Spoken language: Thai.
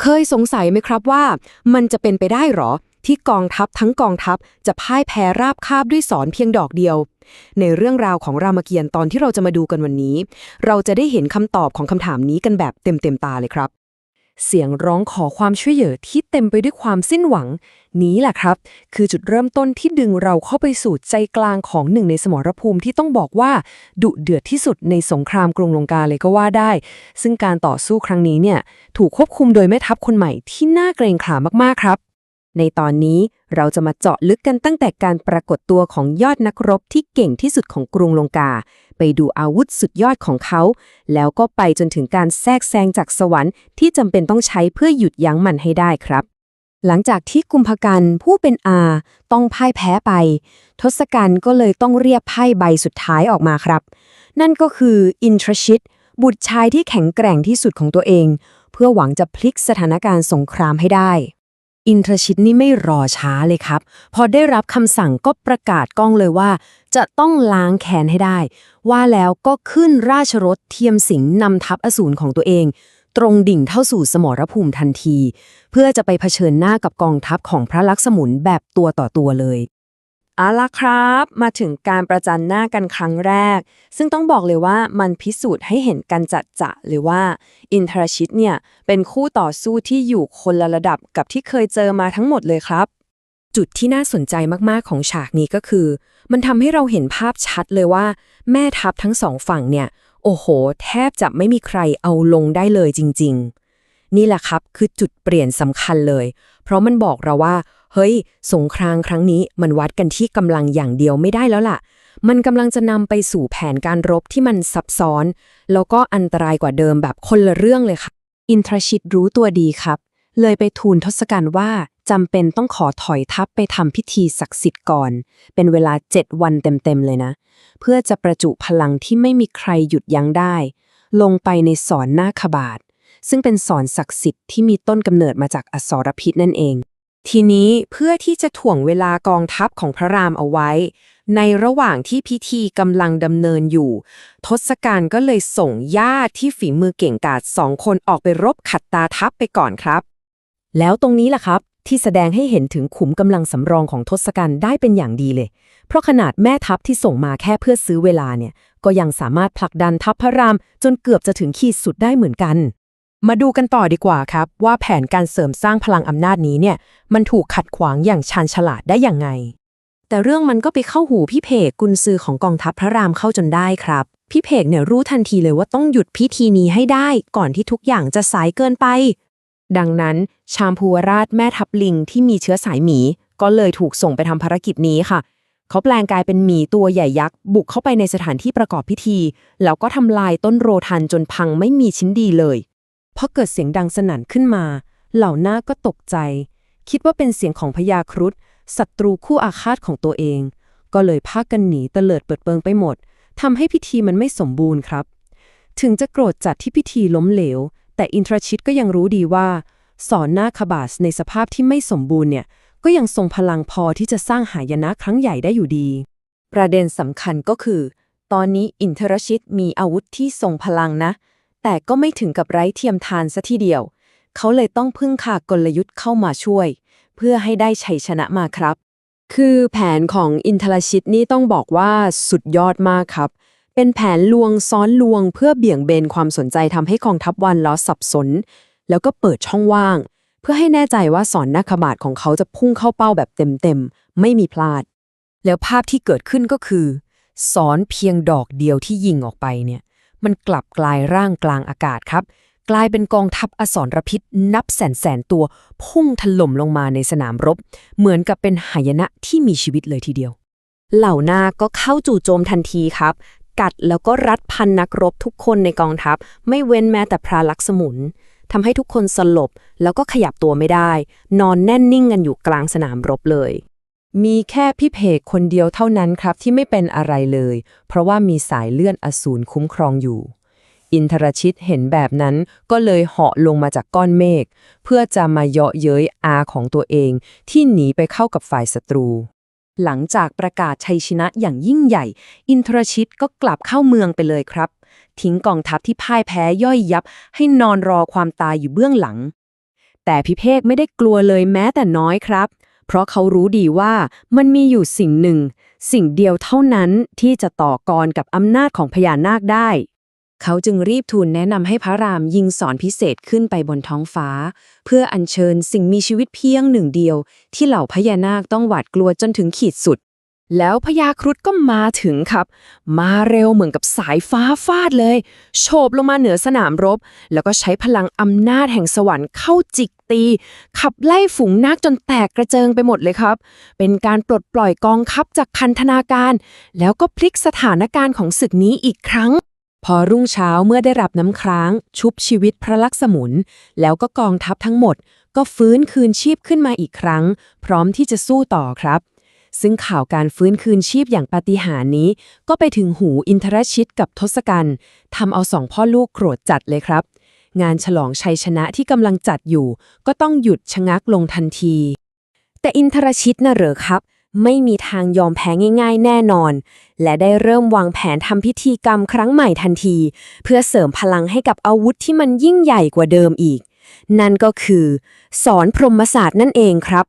เคยสงสัยไหมครับว่า มันจะเป็นไปได้หรอ ที่กองทัพทั้งกองทัพจะพ่ายแพ้ราบคาบด้วยสอนเพียงดอกเดียว ในเรื่องราวของรามเกียรติ์ตอนที่เราจะมาดูกันวันนี้ เราจะได้เห็นคำตอบของคำถามนี้กันแบบเต็มๆตาเลยครับ เสียงร้องขอความช่วยเหลือที่เต็มไปด้วยความสิ้นหวัง นี้แหละครับ คือจุดเริ่มต้นที่ดึงเราเข้าไปสู่ใจกลางของหนึ่งในสมรภูมิที่ต้องบอกว่า ดุเดือดที่สุดในสงครามกรุงลงกาเลยก็ว่าได้ ซึ่งการต่อสู้ครั้งนี้เนี่ยถูกควบคุมโดยแม่ทัพคนใหม่ที่น่าเกรงขามมากๆครับ ในตอนนี้เราจะมาเจาะลึกกันตั้งแต่การปรากฏตัวของยอดนักรบที่เก่งที่สุดของกรุงลงกา ไปดูอาวุธสุดยอดของเขา แล้วก็ไปจนถึงการแทรกแซงจากสวรรค์ที่จำเป็นต้องใช้เพื่อหยุดยั้งมันให้ได้ครับ หลังจากที่กุมภกันผู้เป็นอาต้องพ่ายแพ้ไป ทศกัณฐ์ก็เลยต้องเรียกไพ่ใบสุดท้ายออกมาครับ นั่นก็คืออินทรชิต บุตรชายที่แข็งแกร่งที่สุดของตัวเอง เพื่อหวังจะพลิกสถานการณ์สงครามให้ได้ อินทรชิตนี่ไม่รอช้าเลยครับ พอได้รับคำสั่งก็ประกาศก้องเลยว่า จะต้องล้างแค้นให้ได้ ว่าแล้วก็ขึ้นราชรถเทียมสิงห์นำทัพอสูรของตัวเอง ตรงดิ่งเข้าสู่สมรภูมิทันที เพื่อจะไปเผชิญหน้ากับกองทัพของพระลักษมุนแบบตัวต่อตัวเลย เอาละครับ มาถึงการประจันหน้ากันครั้งแรก ซึ่งต้องบอกเลยว่ามันพิสูจน์ให้เห็นกันจัดจะเลยว่า อินทรชิตเนี่ย เป็นคู่ต่อสู้ที่อยู่คนละระดับกับที่เคยเจอมาทั้งหมดเลยครับ จุดที่น่าสนใจมากๆของฉากนี้ก็คือ มันทำให้เราเห็นภาพชัดเลยว่า แม่ทัพทั้งสองฝั่งเนี่ย โอ้โห แทบจะไม่มีใครเอาลงได้เลยจริง ๆ นี่แหละครับคือจุดเปลี่ยนสำคัญเลย เพราะมันบอกเราว่า เฮ้ย สงครามครั้งนี้มันวัดกันที่กำลังอย่างเดียวไม่ได้แล้วล่ะ มันกำลังจะนำไปสู่แผนการรบที่มันซับซ้อน แล้วก็อันตรายกว่าเดิมแบบคนละเรื่องเลยค่ะ อินทรชิตรู้ตัวดีครับ เลยไปทูลทศกัณฐ์ว่าจำเป็นต้องขอถอยทัพไปทำพิธีศักดิ์สิทธิ์ก่อน เป็นเวลาเจ็ดวันเต็มๆเลยนะ เพื่อจะประจุพลังที่ไม่มีใครหยุดยั้งได้ ลงไปในสอนนาคบาทซึ่งเป็นสอนศักดิ์สิทธิ์ที่มีต้นกำเนิดมาจากอสรพิษนั่นเอง ทีนี้เพื่อที่จะถ่วงเวลากองทัพของพระรามเอาไว้ ในระหว่างที่พิธีกำลังดำเนินอยู่ ทศกัณฐ์ก็เลยส่งญาติที่ฝีมือเก่งกาจสองคนออกไปรบขัดตาทัพไปก่อนครับ แล้วตรงนี้ล่ะครับที่แสดงให้เห็นถึงขุมกำลังสำรองของทศกัณฐ์ได้เป็นอย่างดีเลย เพราะขนาดแม่ทัพที่ส่งมาแค่เพื่อซื้อเวลาเนี่ย ก็ยังสามารถผลักดันทัพพระรามจนเกือบจะถึงขีดสุดได้เหมือนกัน มาดูกันต่อดีกว่าครับ ว่าแผนการเสริมสร้างพลังอำนาจนี้เนี่ย มันถูกขัดขวางอย่างชาญฉลาดได้อย่างไง แต่เรื่องมันก็ไปเข้าหูพี่เพกกุนซือของกองทัพพระรามเข้าจนได้ครับ พี่เพกเนี่ยรู้ทันทีเลยว่าต้องหยุดพิธีนี้ให้ได้ ก่อนที่ทุกอย่างจะสายเกินไป ดังนั้น ชามภูวราชแม่ทัพลิงที่มีเชื้อสายหมี ก็เลยถูกส่งไปทำภารกิจนี้ค่ะ เขาแปลงกายเป็นหมีตัวใหญ่ยักษ์บุกเข้าไปในสถานที่ประกอบพิธี แล้วก็ทำลายต้นโรทันจนพังไม่มีชิ้นดีเลย พอเกิดเสียงดังสนั่นขึ้นมา เหล่าหน้าก็ตกใจ คิดว่าเป็นเสียงของพญาครุฑศัตรูคู่อาฆาตของตัวเอง ก็เลยพากันหนีเตลิดเปิดเปิงไปหมดทำให้พิธีมันไม่สมบูรณ์ครับ ถึงจะโกรธจัดที่พิธีล้มเหลว แต่อินทรชิตก็ยังรู้ดีว่า สอนนาคบาสในสภาพที่ไม่สมบูรณ์เนี่ย ก็ยังทรงพลังพอที่จะสร้างหายนะครั้งใหญ่ได้อยู่ดี ประเด็นสำคัญก็คือ ตอนนี้อินทรชิตมีอาวุธที่ทรงพลังนะ แต่ก็ไม่ถึงกับไร้เทียมทานซะทีเดียว เขาเลยต้องพึ่งขากลยุทธ์เข้ามาช่วย เพื่อให้ได้ชัยชนะมาครับ คือแผนของอินทรชิตนี่ต้องบอกว่าสุดยอดมากครับ เป็นแผนลวงซ้อนลวงเพื่อเบี่ยงเบนความสนใจทำให้กองทัพวันล้อสับสน แล้วก็เปิดช่องว่าง เพื่อให้แน่ใจว่าสอนนาคบาทของเขาจะพุ่งเข้าเป้าแบบเต็มๆไม่มีพลาด แล้วภาพที่เกิดขึ้นก็คือสอนเพียงดอกเดียวที่ยิงออกไปเนี่ย มันกลับกลายร่างกลางอากาศครับ กลายเป็นกองทัพอสรพิษนับแสนแสนตัว พุ่งถล่มลงมาในสนามรบ เหมือนกับเป็นหายนะที่มีชีวิตเลยทีเดียว เหล่านาก็เข้าจู่โจมทันทีครับ กัดแล้วก็รัดพันนักรบทุกคนในกองทัพ ไม่เว้นแม้แต่พระลักษมุนทำให้ทุกคนสลบแล้วก็ขยับตัวไม่ได้ นอนแน่นนิ่งกันอยู่กลางสนามรบเลย มีแค่พี่เพกคนเดียวเท่านั้นครับที่ไม่เป็นอะไรเลย เพราะว่ามีสายเลื่อนอสูรคุ้มครองอยู่ อินทรชิตเห็นแบบนั้นก็เลยเหาะลงมาจากก้อนเมฆ เพื่อจะมาเยาะเย้ยอาของตัวเองที่หนีไปเข้ากับฝ่ายศัตรู หลังจากประกาศชัยชนะอย่างยิ่งใหญ่ อินทรชิตก็กลับเข้าเมืองไปเลยครับ ทิ้งกองทัพที่พ่ายแพ้ย่อยยับ ให้นอนรอความตายอยู่เบื้องหลัง แต่พิเภกไม่ได้กลัวเลยแม้แต่น้อยครับ เพราะเขารู้ดีว่ามันมีอยู่สิ่งหนึ่ง สิ่งเดียวเท่านั้นที่จะต่อกรกับอำนาจของพญานาคได้ เขาจึงรีบทูลแนะนำให้พระรามยิงสอนพิเศษขึ้นไปบนท้องฟ้า เพื่ออัญเชิญสิ่งมีชีวิตเพียงหนึ่งเดียว ที่เหล่าพญานาคต้องหวาดกลัวจนถึงขีดสุด แล้วพญาครุฑก็มาถึงครับ มาเร็วเหมือนกับสายฟ้าฟาดเลย โฉบลงมาเหนือสนามรบ แล้วก็ใช้พลังอำนาจแห่งสวรรค์เข้าจิกตี ขับไล่ฝูงนาคจนแตกกระเจิงไปหมดเลยครับ เป็นการปลดปล่อยกองทัพจากคันธนาการ แล้วก็พลิกสถานการณ์ของศึกนี้อีกครั้ง พอรุ่งเช้าเมื่อได้รับน้ำค้าง ชุบชีวิตพระลักษมุน แล้วก็กองทัพทั้งหมด ก็ฟื้นคืนชีพขึ้นมาอีกครั้ง พร้อมที่จะสู้ต่อครับ ซึ่งข่าวการฟื้นคืนชีพอย่างปาฏิหาริย์นี้ ก็ไปถึงหูอินทรชิตกับทศกัณฐ์ทำเอาสองพ่อลูกโกรธจัดเลยครับ งานฉลองชัยชนะที่กำลังจัดอยู่ ก็ต้องหยุดชะงักลงทันที แต่อินทรชิตน่ะเหรอครับ ไม่มีทางยอมแพ้ง่าย ๆ แน่นอน และได้เริ่มวางแผนทำพิธีกรรมครั้งใหม่ทันที เพื่อเสริมพลังให้กับอาวุธที่มันยิ่งใหญ่กว่าเดิมอีกนั่นก็คือ สอนพรหมศาสตร์นั่นเองครับ